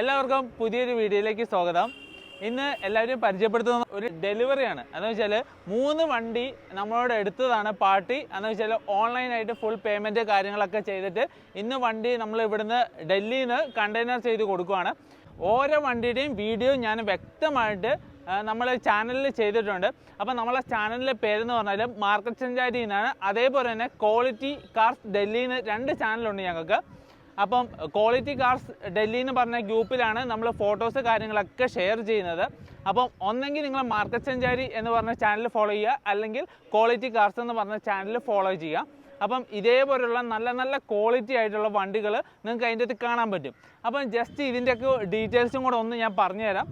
എല്ലാവർക്കും പുതിയൊരു വീഡിയോയിലേക്ക് സ്വാഗതം. ഇന്ന് എല്ലാവരും പരിചയപ്പെടുത്തുന്ന ഒരു ഡെലിവറിയാണ് എന്ന് വെച്ചാൽ മൂന്ന് വണ്ടി നമ്മളോട് എടുത്തതാണ് പാർട്ടി. എന്ന് വെച്ചാൽ ഓൺലൈനായിട്ട് ഫുൾ പേയ്മെന്റ് കാര്യങ്ങളൊക്കെ ചെയ്തിട്ട് ഇന്ന് വണ്ടി നമ്മൾ ഇവിടുന്ന് ഡൽഹിയിൽ നിന്ന് കണ്ടെയ്നർ ചെയ്ത് കൊടുക്കുവാണ്. ഓരോ വണ്ടിയുടെയും വീഡിയോ ഞാൻ വ്യക്തമായിട്ട് നമ്മൾ ചാനലിൽ ചെയ്തിട്ടുണ്ട്. അപ്പോൾ നമ്മളെ ചാനലിലെ പേരെന്ന് പറഞ്ഞാൽ മാർക്കറ്റ് സഞ്ചാരി എന്നാണ് അതേപോലെ തന്നെ ക്വാളിറ്റി കാർസ് ഡൽഹിയിൽ നിന്ന് രണ്ട് ചാനലുണ്ട് ഞങ്ങൾക്ക്. അപ്പം ക്വാളിറ്റി കാർസ് ഡൽഹി എന്ന് പറഞ്ഞ ഗ്രൂപ്പിലാണ് നമ്മൾ ഫോട്ടോസ് കാര്യങ്ങളൊക്കെ ഷെയർ ചെയ്യുന്നത്. അപ്പം ഒന്നെങ്കിൽ നിങ്ങൾ മാർക്കറ്റ് സഞ്ചാരി എന്ന് പറഞ്ഞ ചാനൽ ഫോളോ ചെയ്യുക. അല്ലെങ്കിൽ ക്വാളിറ്റി കാർസ് എന്ന് പറഞ്ഞ ചാനൽ ഫോളോ ചെയ്യുക. അപ്പം ഇതേപോലെയുള്ള നല്ല നല്ല ക്വാളിറ്റി ആയിട്ടുള്ള വണ്ടികൾ നിങ്ങൾക്ക് അതിന്റെ അകത്ത് കാണാൻ പറ്റും. അപ്പം ജസ്റ്റ് ഇതിന്റെയൊക്കെ ഡീറ്റെയിൽസും കൂടെ ഒന്ന് ഞാൻ പറഞ്ഞുതരാം.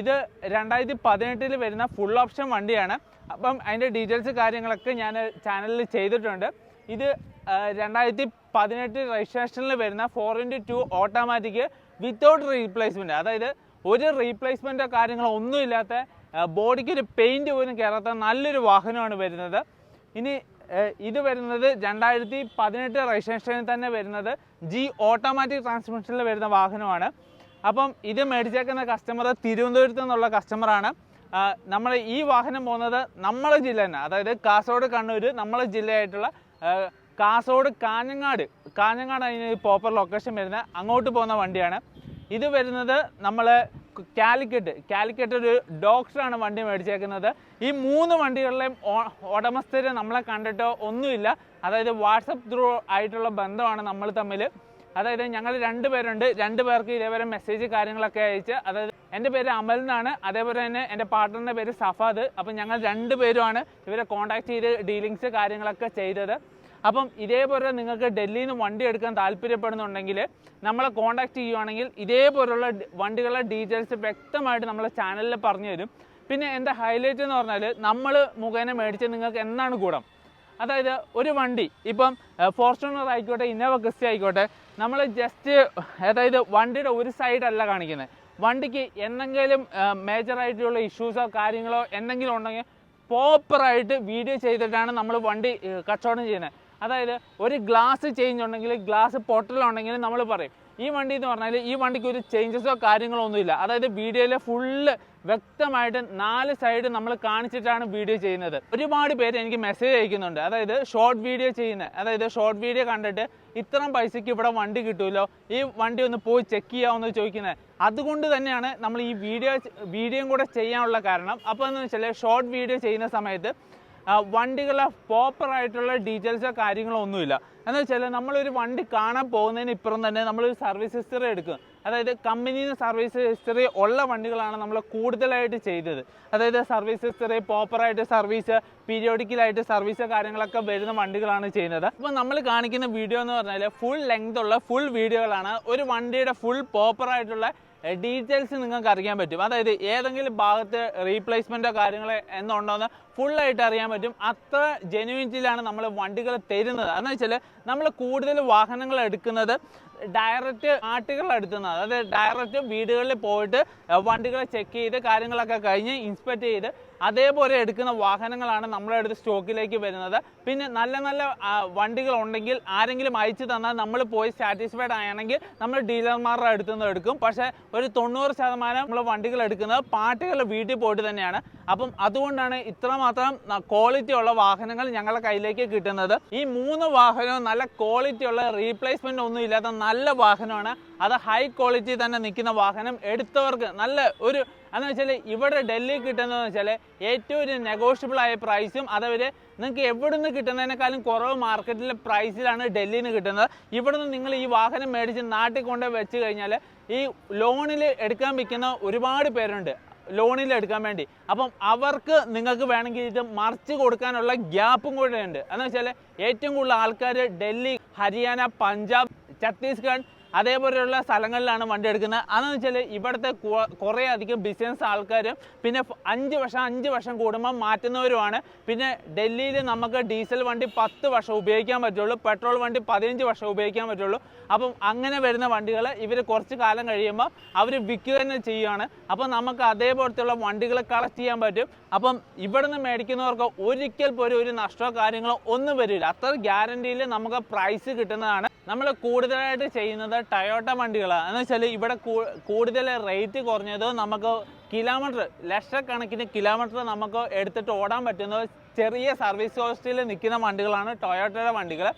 ഇത് രണ്ടായിരത്തി പതിനെട്ടിൽ വരുന്ന ഫുൾ ഓപ്ഷൻ വണ്ടിയാണ്. അപ്പം അതിന്റെ ഡീറ്റെയിൽസ് കാര്യങ്ങളൊക്കെ ഞാൻ ചാനലിൽ ചെയ്തിട്ടുണ്ട്. ഇത് രണ്ടായിരത്തി പതിനെട്ട് രജിസ്ട്രേഷനിൽ വരുന്ന four into two automatic without replacement അതായത് ഒരു റീപ്ലേസ്മെന്റോ കാര്യങ്ങളോ ഒന്നുമില്ലാത്ത ബോഡിക്ക് ഒരു പെയിന്റ് പോലും കയറാത്ത നല്ലൊരു വാഹനമാണ് വരുന്നത്. ഇനി ഇത് വരുന്നത് രണ്ടായിരത്തി പതിനെട്ട് രജിസ്ട്രേഷനിൽ തന്നെ വരുന്നത് ജി ഓട്ടോമാറ്റിക് ട്രാൻസ്മിഷനിൽ വരുന്ന വാഹനമാണ്. അപ്പം ഇത് മേടിച്ചേക്കുന്ന കസ്റ്റമർ തിരുവനന്തപുരത്ത് നിന്നുള്ള കസ്റ്റമറാണ് നമ്മൾ ഈ വാഹനം പോകുന്നത് നമ്മളെ ജില്ല തന്നെ അതായത് കാസർഗോഡ് കണ്ണൂർ നമ്മളെ ജില്ലയായിട്ടുള്ള കാസർഗോഡ് കാഞ്ഞങ്ങാട്. കാഞ്ഞങ്ങാട് അതിന് പ്രോപ്പർ ലൊക്കേഷൻ വരുന്നത്. അങ്ങോട്ട് പോകുന്ന വണ്ടിയാണ്. ഇത് വരുന്നത് നമ്മൾ കാലിക്കറ്റ്. കാലിക്കറ്റ് ഒരു ഡോക്ടറാണ് വണ്ടി മേടിച്ചേക്കുന്നത്. ഈ മൂന്ന് വണ്ടികളിലെയും ഉടമസ്ഥര് നമ്മളെ കണ്ടിട്ടോ ഒന്നുമില്ല. അതായത് വാട്സപ്പ് ത്രൂ ആയിട്ടുള്ള ബന്ധമാണ് നമ്മൾ തമ്മിൽ അതായത് ഞങ്ങൾ രണ്ട് പേരുണ്ട്. രണ്ട് പേർക്ക് ഇതേപോലെ മെസ്സേജ് കാര്യങ്ങളൊക്കെ അയച്ച് അതായത് എന്റെ പേര് അമൽ എന്നാണ്. അതേപോലെ തന്നെ എന്റെ പാർട്ട്ണറിന്റെ പേര് സഫാദ്. അപ്പം ഞങ്ങൾ രണ്ട് പേരുമാണ് ഇവരെ കോൺടാക്ട് ചെയ്ത് ഡീലിങ്സ് കാര്യങ്ങളൊക്കെ ചെയ്തത്. അപ്പം ഇതേപോലെ നിങ്ങൾക്ക് ഡൽഹിയിൽ നിന്ന് വണ്ടി എടുക്കാൻ താല്പര്യപ്പെടുന്നുണ്ടെങ്കിൽ നമ്മളെ കോൺടാക്ട് ചെയ്യുവാണെങ്കിൽ ഇതേപോലുള്ള വണ്ടികളുടെ ഡീറ്റെയിൽസ് വ്യക്തമായിട്ട് നമ്മളെ ചാനലിൽ പറഞ്ഞു തരും. പിന്നെ എന്റെ ഹൈലൈറ്റ് എന്ന് പറഞ്ഞാൽ നമ്മൾ മുഖേന മേടിച്ച് നിങ്ങൾക്ക് എന്താണ് ഗുണം? അതായത് ഒരു വണ്ടി ഇപ്പം ഫോർച്യൂണർ ആയിക്കോട്ടെ ഇന്നോവ ക്രിസ്റ്റി ആയിക്കോട്ടെ നമ്മൾ ജസ്റ്റ് അതായത് വണ്ടിയുടെ ഒരു സൈഡല്ല കാണിക്കുന്നത്. വണ്ടിക്ക് എന്തെങ്കിലും മേജറായിട്ടുള്ള ഇഷ്യൂസോ കാര്യങ്ങളോ എന്തെങ്കിലും ഉണ്ടെങ്കിൽ പ്രോപ്പറായിട്ട് വീഡിയോ ചെയ്തിട്ടാണ് നമ്മൾ വണ്ടി കച്ചവടം ചെയ്യുന്നത്. അതായത് ഒരു ഗ്ലാസ് ചേഞ്ച് ഉണ്ടെങ്കിൽ ഗ്ലാസ് പൊട്ടലുണ്ടെങ്കിൽ നമ്മൾ പറയും. ഈ വണ്ടി എന്ന് പറഞ്ഞാൽ ഈ വണ്ടിക്ക് ഒരു ചേഞ്ചസോ കാര്യങ്ങളോ ഒന്നുമില്ല അതായത് വീഡിയോയിൽ ഫുള്ള് വ്യക്തമായിട്ട് നാല് സൈഡ് നമ്മൾ കാണിച്ചിട്ടാണ് വീഡിയോ ചെയ്യുന്നത്. ഒരുപാട് പേര് എനിക്ക് മെസ്സേജ് അയക്കുന്നുണ്ട്. അതായത് ഷോർട്ട് വീഡിയോ ചെയ്യുന്ന. അതായത് ഷോർട്ട് വീഡിയോ കണ്ടിട്ട് ഇത്രയും പൈസയ്ക്ക് ഇവിടെ വണ്ടി കിട്ടുമല്ലോ ഈ വണ്ടി ഒന്ന് പോയി ചെക്ക് ചെയ്യാമെന്ന് ചോദിക്കുന്നത് അതുകൊണ്ട് തന്നെയാണ് നമ്മൾ ഈ വീഡിയോ വീഡിയോയും കൂടെ ചെയ്യാനുള്ള കാരണം. അപ്പോൾ എന്ന് വെച്ചാൽ ഷോർട്ട് വീഡിയോ ചെയ്യുന്ന സമയത്ത് വണ്ടികളെ പ്രോപ്പർ ആയിട്ടുള്ള ഡീറ്റെയിൽസോ കാര്യങ്ങളോ ഒന്നുമില്ല. എന്ന് വെച്ചാൽ നമ്മളൊരു വണ്ടി കാണാൻ പോകുന്നതിന് ഇപ്പുറം തന്നെ നമ്മളൊരു സർവീസ് ഹിസ്റ്ററി എടുക്കും അതായത് കമ്പനിയിൽ സർവീസ് ഹിസ്റ്ററി ഉള്ള വണ്ടികളാണ് നമ്മൾ കൂടുതലായിട്ട് ചെയ്തത്. അതായത് സർവീസ് ഹിസ്റ്ററി പ്രോപ്പറായിട്ട് സർവീസ് പീരിയോഡിക്കലായിട്ട് സർവീസ് കാര്യങ്ങളൊക്കെ വരുന്ന വണ്ടികളാണ് ചെയ്യുന്നത്. അപ്പോൾ നമ്മൾ കാണിക്കുന്ന വീഡിയോ എന്ന് പറഞ്ഞാൽ ഫുൾ ലെങ്ത് ഉള്ള ഫുൾ വീഡിയോകളാണ് ഒരു വണ്ടിയുടെ ഫുൾ പ്രോപ്പറായിട്ടുള്ള ഡീറ്റെയിൽസ് നിങ്ങൾക്ക് അറിയാൻ പറ്റും. അതായത് ഏതെങ്കിലും ഭാഗത്ത് റീപ്ലേസ്മെന്റോ കാര്യങ്ങളോ എന്നുണ്ടോയെന്ന് ഫുള്ളായിട്ട് അറിയാൻ പറ്റും. അത്ര ജെനുവിനിറ്റിയിലാണ് നമ്മൾ വണ്ടികൾ തരുന്നത്. എന്ന് വെച്ചാൽ നമ്മൾ കൂടുതൽ വാഹനങ്ങൾ എടുക്കുന്നത് ഡയറക്റ്റ് ആട്ടുകളെടുത്തുന്നത് അതായത് ഡയറക്റ്റ് വീടുകളിൽ പോയിട്ട് വണ്ടികളെ ചെക്ക് ചെയ്ത് കാര്യങ്ങളൊക്കെ കഴിഞ്ഞ് ഇൻസ്പെക്ട് ചെയ്ത് അതേപോലെ എടുക്കുന്ന വാഹനങ്ങളാണ് നമ്മുടെ അടുത്ത് സ്റ്റോക്കിലേക്ക് വരുന്നത്. പിന്നെ നല്ല നല്ല വണ്ടികൾ ഉണ്ടെങ്കിൽ ആരെങ്കിലും അയച്ചു തന്നാൽ നമ്മൾ പോയി സാറ്റിസ്ഫൈഡ് ആണെങ്കിൽ നമ്മൾ ഡീലർമാരുടെ അടുത്തു നിന്ന് എടുക്കും. പക്ഷേ ഒരു തൊണ്ണൂറ് ശതമാനം നമ്മൾ വണ്ടികൾ എടുക്കുന്നത് പാട്ടുകൾ വീട്ടിൽ പോയിട്ട് തന്നെയാണ്. അപ്പം അതുകൊണ്ടാണ് ഇത്രമാത്രം ക്വാളിറ്റി ഉള്ള വാഹനങ്ങൾ ഞങ്ങളുടെ കയ്യിലേക്ക് കിട്ടുന്നത്. ഈ മൂന്ന് വാഹനവും നല്ല ക്വാളിറ്റി ഉള്ള റീപ്ലേസ്മെന്റ് ഒന്നും ഇല്ലാത്ത നല്ല വാഹനമാണ്. അത് ഹൈ ക്വാളിറ്റി തന്നെ നിൽക്കുന്ന വാഹനം. എടുത്തവർക്ക് നല്ല ഒരു എന്ന് വെച്ചാൽ ഇവിടെ ഡൽഹി കിട്ടുന്നതെന്ന് വെച്ചാൽ ഏറ്റവും ഒരു നെഗോഷ്യബിൾ ആയ പ്രൈസും അതവർ നിങ്ങൾക്ക് എവിടെ നിന്ന് കിട്ടുന്നതിനേക്കാളും കുറവ് മാർക്കറ്റിലെ പ്രൈസിലാണ് ഡൽഹിയിൽ നിന്ന് കിട്ടുന്നത്. ഇവിടുന്ന് നിങ്ങൾ ഈ വാഹനം മേടിച്ച് നാട്ടിൽ കൊണ്ട് വെച്ച് കഴിഞ്ഞാൽ ഈ ലോണിൽ എടുക്കാൻ വിൽക്കുന്ന ഒരുപാട് പേരുണ്ട്. ലോണിൽ എടുക്കാൻ വേണ്ടി. അപ്പം അവർക്ക് നിങ്ങൾക്ക് വേണമെങ്കിൽ ഇത് മറിച്ച് കൊടുക്കാനുള്ള ഗ്യാപ്പും കൂടെ ഉണ്ട്. എന്ന് വെച്ചാൽ ഏറ്റവും കൂടുതൽ ആൾക്കാർ ഡൽഹി ഹരിയാന പഞ്ചാബ് ഛത്തീസ്ഗഡ് അതേപോലെയുള്ള സ്ഥലങ്ങളിലാണ് വണ്ടി എടുക്കുന്നത്. അതെന്ന് വെച്ചാൽ ഇവിടുത്തെ കുറേ അധികം ബിസിനസ് ആൾക്കാരും പിന്നെ അഞ്ച് വർഷം അഞ്ച് വർഷം കൂടുമ്പോൾ മാറ്റുന്നവരുമാണ്. പിന്നെ ഡൽഹിയിൽ നമുക്ക് ഡീസൽ വണ്ടി പത്ത് വർഷം ഉപയോഗിക്കാൻ പറ്റുള്ളൂ. പെട്രോൾ വണ്ടി പതിനഞ്ച് വർഷം ഉപയോഗിക്കാൻ പറ്റുള്ളൂ. അപ്പം അങ്ങനെ വരുന്ന വണ്ടികൾ ഇവർ കുറച്ച് കാലം കഴിയുമ്പോൾ അവർ വിൽക്കുക തന്നെ ചെയ്യുകയാണ് അപ്പം നമുക്ക് അതേപോലത്തെയുള്ള വണ്ടികൾ കളക്ട് ചെയ്യാൻ പറ്റും. അപ്പം ഇവിടുന്ന് മേടിക്കുന്നവർക്ക് ഒരിക്കൽ പോലും ഒരു നഷ്ടമോ കാര്യങ്ങളോ ഒന്നും വരില്ല. അത്ര ഗ്യാരണ്ടിയിൽ നമുക്ക് പ്രൈസ് കിട്ടുന്നതാണ്. നമ്മൾ കൂടുതലായിട്ട് ചെയ്യുന്നത് ടയോട്ട വണ്ടികളാണ്. എന്ന് വെച്ചാൽ ഇവിടെ കൂടുതൽ റേറ്റ് കുറഞ്ഞത് നമുക്ക് കിലോമീറ്റർ ലക്ഷക്കണക്കിന് കിലോമീറ്റർ നമുക്ക് എടുത്തിട്ട് ഓടാൻ പറ്റുന്ന ചെറിയ സർവീസ് കോസ്റ്റിൽ നിൽക്കുന്ന വണ്ടികളാണ് ടൊയോട്ടയുടെ വണ്ടികൾ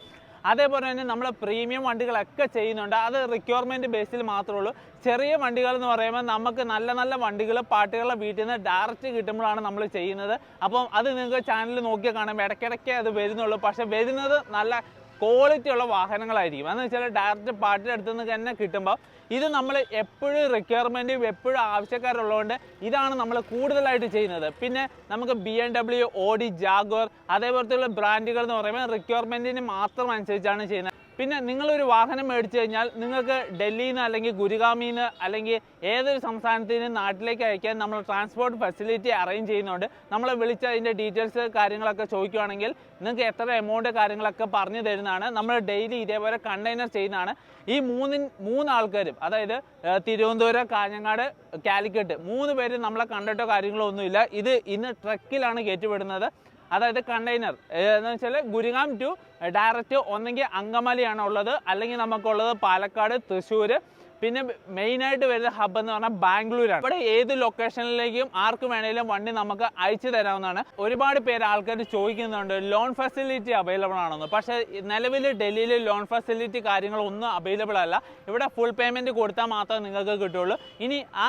അതേപോലെ തന്നെ നമ്മൾ പ്രീമിയം വണ്ടികളൊക്കെ ചെയ്യുന്നുണ്ട്. അത് റിക്വയർമെന്റ് ബേസിൽ മാത്രമേ ഉള്ളൂ. ചെറിയ വണ്ടികൾ എന്ന് പറയുമ്പോൾ നമുക്ക് നല്ല നല്ല വണ്ടികൾ പാട്ടുകളുടെ വീട്ടിൽ നിന്ന് ഡയറക്റ്റ് കിട്ടുമ്പോഴാണ് നമ്മൾ ചെയ്യുന്നത്. അപ്പം അത് നിങ്ങൾക്ക് ചാനൽ നോക്കിയാൽ കാണാം. ഇടയ്ക്കിടയ്ക്ക് അത് വരുന്നുള്ളൂ. പക്ഷേ വരുന്നത് നല്ല ക്വാളിറ്റി ഉള്ള വാഹനങ്ങളായിരിക്കും. എന്ന് വെച്ചാൽ ഡയറക്റ്റ് പാർട്ടിയുടെ അടുത്ത് നിന്ന് തന്നെ കിട്ടുമ്പോൾ ഇത് നമ്മൾ എപ്പോഴും റിക്വയർമെന്റും എപ്പോഴും ആവശ്യക്കാരുള്ളതുകൊണ്ട് ഇതാണ് നമ്മൾ കൂടുതലായിട്ട് ചെയ്യുന്നത്. പിന്നെ നമുക്ക് B M W Audi Jaguar അതേപോലത്തെയുള്ള ബ്രാൻഡുകൾ എന്ന് പറയുമ്പോൾ റിക്വയർമെന്റിന് മാത്രം അനുസരിച്ചാണ് ചെയ്യുന്നത്. പിന്നെ നിങ്ങളൊരു വാഹനം മേടിച്ചു കഴിഞ്ഞാൽ നിങ്ങൾക്ക് ഡൽഹിയിൽ നിന്ന് അല്ലെങ്കിൽ ഗുരുഗാമിയിൽ നിന്ന് അല്ലെങ്കിൽ ഏതൊരു സംസ്ഥാനത്തിൽ നിന്ന് നാട്ടിലേക്ക് അയക്കാൻ നമ്മൾ ട്രാൻസ്പോർട്ട് ഫെസിലിറ്റി അറേഞ്ച് ചെയ്യുന്നുണ്ട്. നമ്മളെ വിളിച്ച് അതിന്റെ ഡീറ്റെയിൽസ് കാര്യങ്ങളൊക്കെ ചോദിക്കുകയാണെങ്കിൽ നിങ്ങൾക്ക് എത്ര എമൗണ്ട് കാര്യങ്ങളൊക്കെ പറഞ്ഞു തരുന്നതാണ്. നമ്മൾ ഡെയിലി ഇതേപോലെ കണ്ടെയ്നർ ചെയ്യുന്നതാണ്. ഈ മൂന്ന് മൂന്ന് ആൾക്കാരും അതായത് തിരുവനന്തപുരം കാഞ്ഞങ്ങാട് കാലിക്കറ്റ് മൂന്ന് പേര് നമ്മളെ കണ്ടിട്ടോ കാര്യങ്ങളോ ഒന്നുമില്ല. ഇത് ഇന്ന് ട്രക്കിലാണ് കയറ്റിവിടുന്നത്. അതായത് കണ്ടെയ്നർ എന്ന് വെച്ചാൽ ഗുരുഗാം ടു ഡയറക്റ്റ് ഒന്നെങ്കിൽ അങ്കമാലിയാണ് ഉള്ളത്. അല്ലെങ്കിൽ നമുക്കുള്ളത് പാലക്കാട് തൃശ്ശൂർ പിന്നെ മെയിനായിട്ട് വരുന്ന ഹബ്ബ് എന്ന് പറഞ്ഞാൽ ബാംഗ്ലൂരാണ്. ഇവിടെ ഏത് ലൊക്കേഷനിലേക്കും ആർക്ക് വേണേലും വണ്ടി നമുക്ക് അയച്ചു തരാവുന്നതാണ്. ഒരുപാട് പേര് ആൾക്കാർ ചോദിക്കുന്നുണ്ട് ലോൺ ഫെസിലിറ്റി അവൈലബിൾ ആണെന്ന്. പക്ഷേ നിലവിൽ ഡൽഹിയിൽ ലോൺ ഫെസിലിറ്റി കാര്യങ്ങളൊന്നും അവൈലബിൾ അല്ല. ഇവിടെ ഫുൾ പേയ്മെന്റ് കൊടുത്താൽ മാത്രമേ നിങ്ങൾക്ക് കിട്ടുള്ളൂ. ഇനി ആ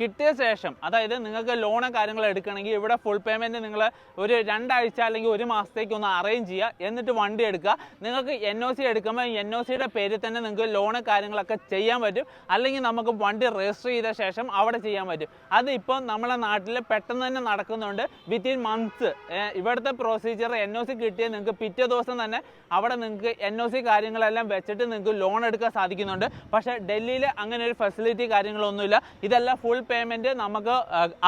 കിട്ടിയ ശേഷം അതായത് നിങ്ങൾക്ക് ലോണ് കാര്യങ്ങൾ എടുക്കണമെങ്കിൽ ഇവിടെ ഫുൾ പേയ്മെന്റ് നിങ്ങൾ ഒരു രണ്ടാഴ്ച അല്ലെങ്കിൽ ഒരു മാസത്തേക്ക് ഒന്ന് അറേഞ്ച് ചെയ്യുക. എന്നിട്ട് വണ്ടി എടുക്കുക. നിങ്ങൾക്ക് എൻ ഒ സി എടുക്കുമ്പോൾ എൻ ഒ സിയുടെ പേരിൽ തന്നെ നിങ്ങൾക്ക് ലോണ് കാര്യങ്ങളൊക്കെ ചെയ്യാൻ പറ്റും. അല്ലെങ്കിൽ നമുക്ക് വണ്ടി രജിസ്റ്റർ ചെയ്ത ശേഷം അവിടെ ചെയ്യാൻ പറ്റും. അതിപ്പോൾ നമ്മളെ നാട്ടിൽ പെട്ടെന്ന് തന്നെ നടക്കുന്നുണ്ട്. വിത്തിൻ മന്ത്സ് ഇവിടുത്തെ പ്രൊസീജിയർ എൻ ഒ സി കിട്ടിയാൽ നിങ്ങൾക്ക് പിറ്റേ ദിവസം തന്നെ അവിടെ നിങ്ങൾക്ക് എൻ ഒ സി കാര്യങ്ങളെല്ലാം വെച്ചിട്ട് നിങ്ങൾക്ക് ലോൺ എടുക്കാൻ സാധിക്കുന്നുണ്ട്. പക്ഷേ ഡൽഹിയിൽ അങ്ങനെ ഒരു ഫെസിലിറ്റി കാര്യങ്ങളൊന്നുമില്ല. ഇതെല്ലാം ഫുൾ പേയ്മെന്റ് നമുക്ക്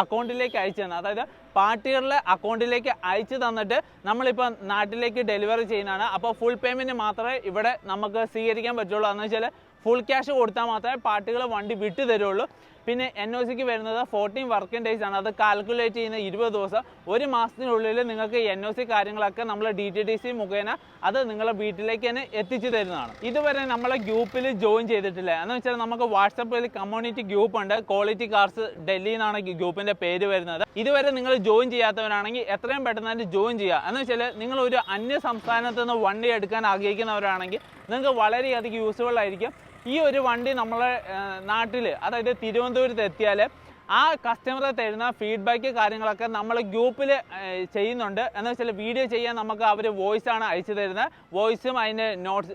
അക്കൗണ്ടിലേക്ക് അയച്ചു തന്നെ. അതായത് പാർട്ടികളുടെ അക്കൗണ്ടിലേക്ക് അയച്ചു തന്നിട്ട് നമ്മളിപ്പോൾ നാട്ടിലേക്ക് ഡെലിവറി ചെയ്യുന്നതാണ്. അപ്പോൾ ഫുൾ പേയ്മെന്റ് മാത്രമേ ഇവിടെ നമുക്ക് സ്വീകരിക്കാൻ പറ്റുള്ളൂ. എന്ന് വെച്ചാൽ ഫുൾ ക്യാഷ് കൊടുത്താൽ മാത്രമേ പാർട്ടികൾ വണ്ടി വിട്ടു തരുള്ളൂ. പിന്നെ എൻ ഒ സിക്ക് വരുന്നത് ഫോർട്ടീൻ വർക്കിംഗ് ഡേയ്സ് ആണ്. അത് കാൽക്കുലേറ്റ് ചെയ്യുന്ന ഇരുപത് ദിവസം. ഒരു മാസത്തിനുള്ളിൽ നിങ്ങൾക്ക് എൻ ഒ സി കാര്യങ്ങളൊക്കെ നമ്മൾ ഡി ടി ഡി സി മുഖേന അത് നിങ്ങളെ വീട്ടിലേക്ക് തന്നെ എത്തിച്ചു തരുന്നതാണ്. ഇതുവരെ നമ്മളെ ഗ്രൂപ്പിൽ ജോയിൻ ചെയ്തിട്ടില്ല. എന്ന് വെച്ചാൽ നമുക്ക് വാട്സപ്പിൽ കമ്മ്യൂണിറ്റി ഗ്രൂപ്പ് ഉണ്ട്. ക്വാളിറ്റി കാർസ് ഡൽഹി എന്നാണ് ഗ്രൂപ്പിന്റെ പേര് വരുന്നത്. ഇതുവരെ നിങ്ങൾ ജോയിൻ ചെയ്യാത്തവരാണെങ്കിൽ എത്രയും പെട്ടെന്ന് തന്നെ ജോയിൻ ചെയ്യുക. എന്ന് വെച്ചാൽ നിങ്ങൾ ഒരു അന്യ സംസ്ഥാനത്ത് നിന്ന് വണ്ടി എടുക്കാൻ ആഗ്രഹിക്കുന്നവരാണെങ്കിൽ നിങ്ങൾക്ക് വളരെയധികം യൂസ്ഫുൾ ആയിരിക്കും. ഈ ഒരു വണ്ടി നമ്മളെ നാട്ടിൽ അതായത് തിരുവനന്തപുരത്ത് എത്തിയാൽ ആ കസ്റ്റമറെ തരുന്ന ഫീഡ്ബാക്ക് കാര്യങ്ങളൊക്കെ നമ്മൾ ഗ്രൂപ്പിൽ ചെയ്യുന്നുണ്ട്. എന്ന് വെച്ചാൽ വീഡിയോ ചെയ്യാൻ നമുക്ക് അവർ വോയിസ് ആണ് അയച്ചു തരുന്നത് വോയിസും അതിന്റെ നോട്ട്സ്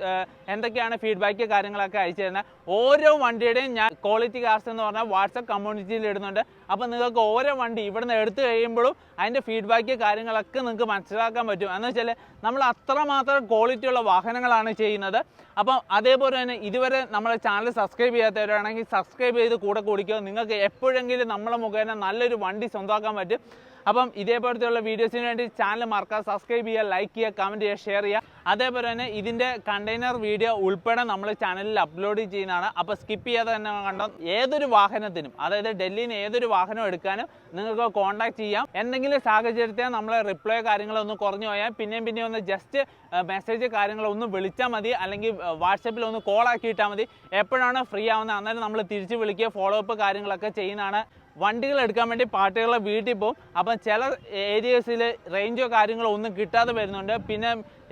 എന്തൊക്കെയാണ് ഫീഡ്ബാക്ക് കാര്യങ്ങളൊക്കെ അയച്ചു തരുന്നത് ഓരോ വണ്ടിയുടെയും ഞാൻ ക്വാളിറ്റി കാസ്റ്റ് എന്ന് പറഞ്ഞാൽ വാട്സപ്പ് കമ്മ്യൂണിറ്റിയിൽ ഇടുന്നുണ്ട്. അപ്പോൾ നിങ്ങൾക്ക് ഓരോ വണ്ടി ഇവിടുന്ന് എടുത്തു കഴിയുമ്പോഴും അതിന്റെ ഫീഡ്ബാക്ക് കാര്യങ്ങളൊക്കെ നിങ്ങൾക്ക് മനസ്സിലാക്കാൻ പറ്റും. എന്ന് വെച്ചാൽ നമ്മൾ അത്രമാത്രം ക്വാളിറ്റിയുള്ള വാഹനങ്ങളാണ് ചെയ്യുന്നത്. അപ്പം അതേപോലെ തന്നെ ഇതുവരെ നമ്മുടെ ചാനൽ സബ്സ്ക്രൈബ് ചെയ്യാത്തവരാണെങ്കിൽ സബ്സ്ക്രൈബ് ചെയ്ത് കൂടെ കൂടിക്കുക നിങ്ങൾക്ക് എപ്പോഴെങ്കിലും നമ്മളെ മുഖേന നല്ലൊരു വണ്ടി സ്വന്തമാക്കാൻ പറ്റും. അപ്പം ഇതേപോലത്തെയുള്ള വീഡിയോസിന് വേണ്ടി ചാനൽ മറക്കാതെ സബ്സ്ക്രൈബ് ചെയ്യുക ലൈക്ക് ചെയ്യുക കമന്റ് ചെയ്യുക ഷെയർ ചെയ്യുക. അതേപോലെ തന്നെ ഇതിന്റെ കണ്ടെയ്നർ വീഡിയോ ഉൾപ്പെടെ നമ്മൾ ചാനലിൽ അപ്ലോഡ് ചെയ്യുന്നതാണ്. അപ്പോൾ സ്കിപ്പ് ചെയ്യാതെ തന്നെ കണ്ടോ ഏതൊരു വാഹനത്തിനും അതായത് ഡൽഹിയിൽ നിന്ന് ഏതൊരു വാഹനം എടുക്കാനും നിങ്ങൾക്ക് കോൺടാക്ട് ചെയ്യാം. എന്തെങ്കിലും സാഹചര്യത്തെ നമ്മളെ റിപ്ലൈ കാര്യങ്ങളൊന്ന് കുറഞ്ഞു പോയാൽ പിന്നെയും പിന്നെയും ഒന്ന് ജസ്റ്റ് മെസ്സേജ് കാര്യങ്ങളൊന്ന് വിളിച്ചാൽ മതി. അല്ലെങ്കിൽ വാട്സപ്പിൽ ഒന്ന് കോൾ ആക്കിയിട്ടാൽ മതി. എപ്പോഴാണ് ഫ്രീ ആവുന്നത് അന്നേരം നമ്മൾ തിരിച്ച് വിളിക്കുക ഫോളോ അപ്പ് കാര്യങ്ങളൊക്കെ ചെയ്യുന്നതാണ്. വണ്ടികൾ എടുക്കാൻ വേണ്ടി പാർട്ടികളെ വീട്ടിൽ പോകും. അപ്പം ചില ഏരിയസിൽ റേഞ്ചോ കാര്യങ്ങളോ ഒന്നും കിട്ടാതെ വരുന്നുണ്ട്. പിന്നെ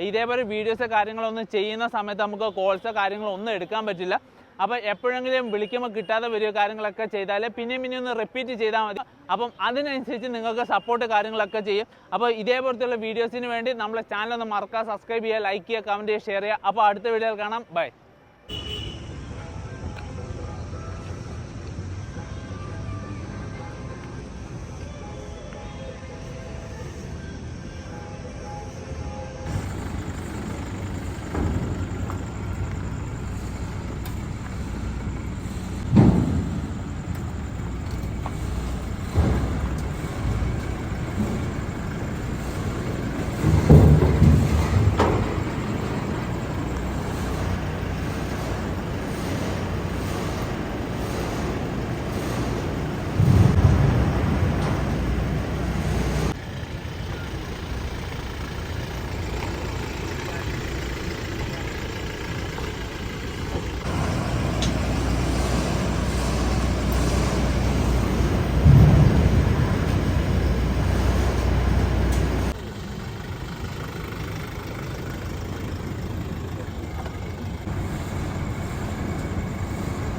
ഇതേപോലെ വീഡിയോസോ കാര്യങ്ങളോ ഒന്നും ചെയ്യുന്ന സമയത്ത് നമുക്ക് കോൾസോ കാര്യങ്ങളോ ഒന്നും എടുക്കാൻ പറ്റില്ല. അപ്പോൾ എപ്പോഴെങ്കിലും വിളിക്കുമ്പോൾ കിട്ടാതെ വരിക കാര്യങ്ങളൊക്കെ ചെയ്താൽ പിന്നെയും പിന്നെ ഒന്ന് റിപ്പീറ്റ് ചെയ്താൽ മതി. അപ്പം അതിനനുസരിച്ച് നിങ്ങൾക്ക് സപ്പോർട്ട് കാര്യങ്ങളൊക്കെ ചെയ്യും. അപ്പോൾ ഇതേപോലത്തെയുള്ള വീഡിയോസിന് വേണ്ടി നമ്മളെ ചാനൽ ഒന്ന് മറക്കുക സബ്സ്ക്രൈബ് ചെയ്യുക ലൈക്ക് ചെയ്യുക കമന്റ് ചെയ്യുക ഷെയർ ചെയ്യുക. അപ്പോൾ അടുത്ത വീഡിയോയിൽ കാണാം. ബൈ